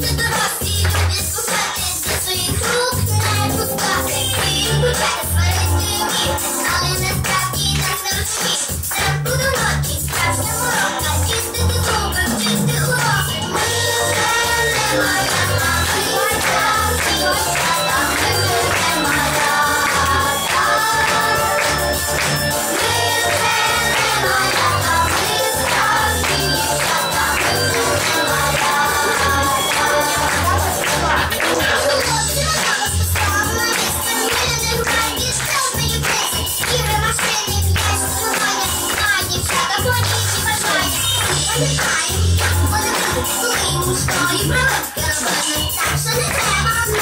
Thank you. I got one of the things, story broke, but it's actually grandma's